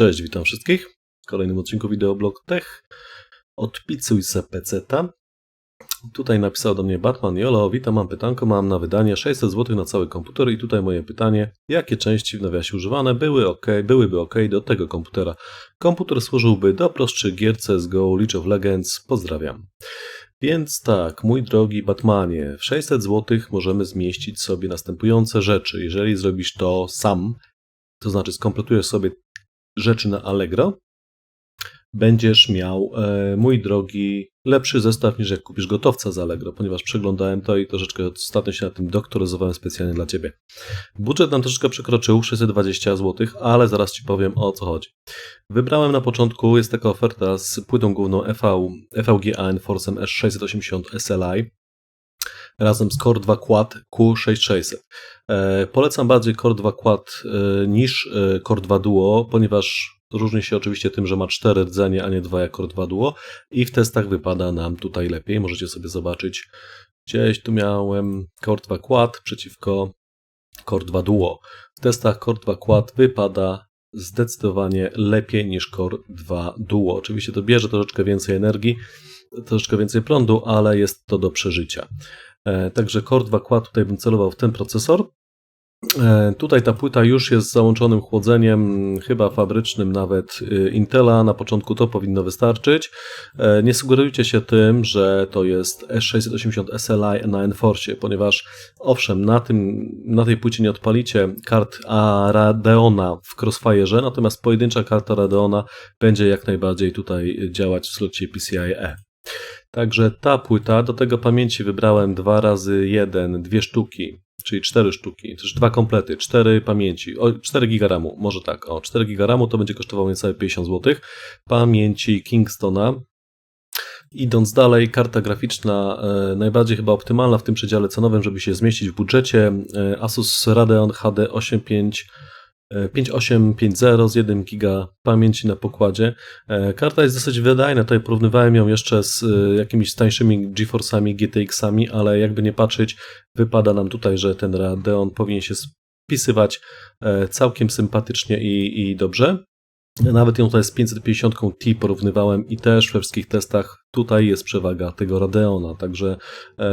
Cześć, witam wszystkich w kolejnym odcinku Wideoblog Tech. Odpicuj se peceta. Tutaj napisał do mnie Batman Jolo, witam, mam pytanko, mam na wydanie 600 zł na cały komputer i tutaj moje pytanie, jakie części w nawiasie używane były ok, byłyby ok do tego komputera? Komputer służyłby do prostszych gier CSGO, League of Legends, pozdrawiam. Więc tak, mój drogi Batmanie, w 600 zł możemy zmieścić sobie następujące rzeczy. Jeżeli zrobisz to sam, to znaczy skompletujesz sobie rzeczy na Allegro, będziesz miał, e, mój drogi, lepszy zestaw niż jak kupisz gotowca z Allegro, ponieważ przeglądałem to i troszeczkę ostatnio się na tym doktoryzowałem specjalnie dla Ciebie. Budżet nam troszeczkę przekroczył 620 zł, ale zaraz Ci powiem o co chodzi. Wybrałem na początku, jest taka oferta z płytą główną EV, EVGA Enforcem S680 SLI, razem z Core 2 Quad Q6600. E, polecam bardziej Core 2 Quad e, niż e, Core 2 Duo, ponieważ różni się oczywiście tym, że ma 4 rdzenie, a nie 2 jak Core 2 Duo i w testach wypada nam tutaj lepiej. Możecie sobie zobaczyć. Gdzieś tu miałem Core 2 Quad przeciwko Core 2 Duo. W testach Core 2 Quad wypada zdecydowanie lepiej niż Core 2 Duo. Oczywiście to bierze troszeczkę więcej energii, troszeczkę więcej prądu, ale jest to do przeżycia. E, także Core 2 Quad tutaj bym celował w ten procesor. E, tutaj ta płyta już jest z załączonym chłodzeniem, chyba fabrycznym nawet y, Intela. Na początku to powinno wystarczyć. E, nie sugerujcie się tym, że to jest S680 SLI na Enforce, ponieważ owszem, na, tym, na tej płycie nie odpalicie kart Radeona w Crossfire'ze, natomiast pojedyncza karta Radeona będzie jak najbardziej tutaj działać w slocie PCIe. Także ta płyta, do tego pamięci wybrałem 2 razy 1, dwie sztuki, czyli 4 sztuki, też dwa komplety, 4 pamięci, o, 4 giga RAMu, może tak, o 4 giga RAMu to będzie kosztowało niecałe 50 zł, pamięci Kingstona, Idąc dalej, karta graficzna e, najbardziej chyba optymalna w tym przedziale cenowym, żeby się zmieścić w budżecie. E, Asus Radeon HD 85 5850 z 1 giga pamięci na pokładzie. E, karta jest dosyć wydajna, tutaj porównywałem ją jeszcze z e, jakimiś tańszymi GeForce'ami, GTX-ami, ale jakby nie patrzeć, wypada nam tutaj, że ten Radeon powinien się spisywać e, całkiem sympatycznie i, i dobrze. Nawet ją tutaj z 550 Ti porównywałem i też we wszystkich testach tutaj jest przewaga tego Radeona, także e,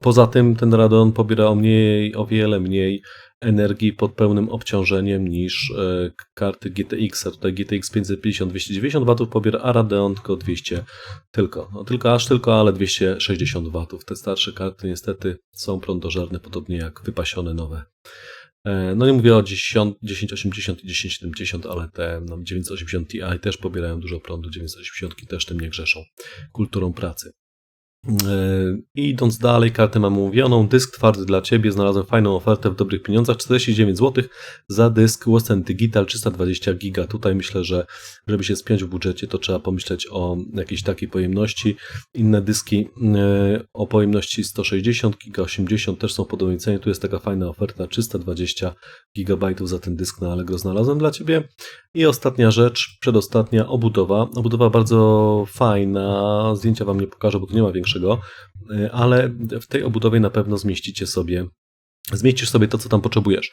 poza tym ten Radeon pobiera o mniej, o wiele mniej energii pod pełnym obciążeniem niż e, karty GTX. A tutaj GTX 550 290 W pobiera, a Radeon tylko 200 tylko. No, tylko aż tylko, ale 260 W. Te starsze karty niestety są prądożerne, podobnie jak wypasione nowe. E, no nie mówię o 10, 1080 i 1070, ale te no, 980 Ti też pobierają dużo prądu, 980 też tym nie grzeszą kulturą pracy. E, I idąc dalej, kartę mam umówioną, dysk twardy dla Ciebie, znalazłem fajną ofertę w dobrych pieniądzach, 49 zł za dysk Western Digital 320 giga. Tutaj myślę, że żeby się spiąć w budżecie, to trzeba pomyśleć o jakiejś takiej pojemności. Inne dyski e, o pojemności 160 giga, 80 też są podobnej cenie. Tu jest taka fajna oferta, 320 gigabajtów za ten dysk na Allegro znalazłem dla Ciebie. I ostatnia rzecz, przedostatnia, obudowa. Obudowa bardzo fajna, zdjęcia Wam nie pokażę, bo tu nie ma większego y, ale w tej obudowie na pewno zmieścicie sobie zmieścisz sobie to, co tam potrzebujesz.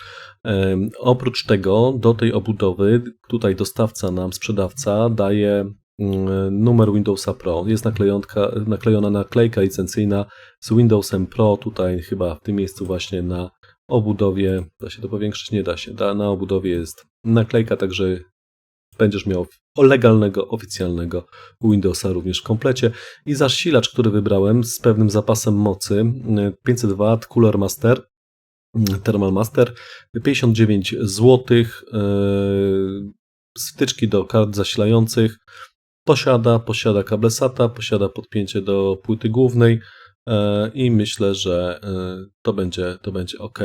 Oprócz tego, do tej obudowy, tutaj dostawca nam, sprzedawca daje mm, numer Windowsa Pro. Jest naklejona naklejka licencyjna z Windowsem Pro, tutaj chyba w tym miejscu właśnie na obudowie, da się to powiększyć? Nie da się. Na obudowie jest naklejka, także będziesz miał legalnego, oficjalnego Windowsa również w komplecie. I zasilacz, który wybrałem z pewnym zapasem mocy 500W Cooler Master, Thermal Master, 59 zł, styczki do kart zasilających, posiada, posiada kable SATA, posiada podpięcie do płyty głównej i myślę, że to będzie, to będzie ok.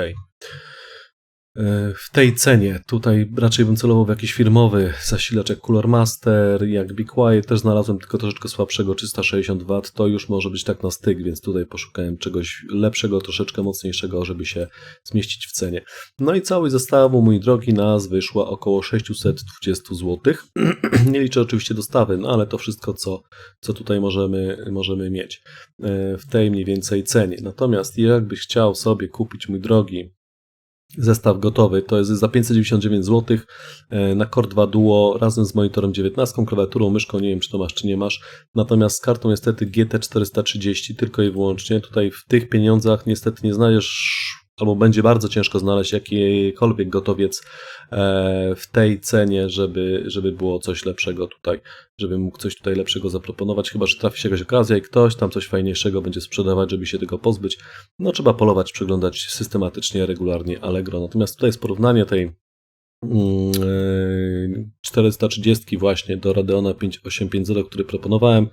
W tej cenie. Tutaj raczej bym celował w jakiś firmowy zasilacz jak Cooler Master, jak Be Quiet. Też znalazłem tylko troszeczkę słabszego, 360 W. To już może być tak na styk, więc tutaj poszukałem czegoś lepszego, troszeczkę mocniejszego, żeby się zmieścić w cenie. No i cały zestawu, mój drogi, nas wyszła około 620 zł. Nie liczę oczywiście dostawy, no ale to wszystko, co, co tutaj możemy, możemy mieć e, w tej mniej więcej cenie. Natomiast jakbyś chciał sobie kupić, mój drogi, zestaw gotowy. To jest za 599 zł e, na Core 2 Duo razem z monitorem 19, klawiaturą, myszką, nie wiem czy to masz czy nie masz. Natomiast z kartą niestety GT430 tylko i wyłącznie. Tutaj w tych pieniądzach niestety nie znajdziesz albo będzie bardzo ciężko znaleźć jakikolwiek gotowiec e, w tej cenie, żeby, żeby było coś lepszego tutaj, żeby mógł coś tutaj lepszego zaproponować, chyba, że trafi się jakaś okazja i ktoś tam coś fajniejszego będzie sprzedawać, żeby się tego pozbyć. No trzeba polować, przeglądać systematycznie, regularnie Allegro. Natomiast tutaj jest porównanie tej 430 mm, właśnie do Radeona 5850, który proponowałem.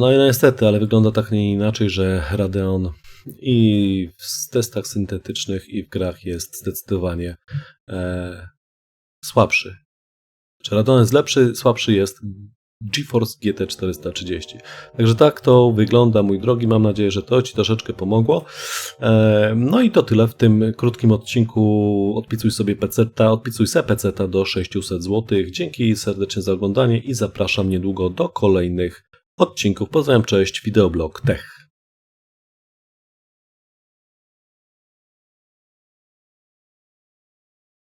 No i no niestety, ale wygląda tak nie inaczej, że Radeon i w testach syntetycznych i w grach jest zdecydowanie e, słabszy. Czy Radeon jest lepszy, słabszy jest GeForce GT 430. Także tak to wygląda, mój drogi. Mam nadzieję, że to Ci troszeczkę pomogło. E, no i to tyle w tym krótkim odcinku. Odpicuj sobie PC, odpicuj se PC do 600 zł. Dzięki serdecznie za oglądanie i zapraszam niedługo do kolejnych odcinków. Pozdrawiam, cześć, Wideoblog Tech.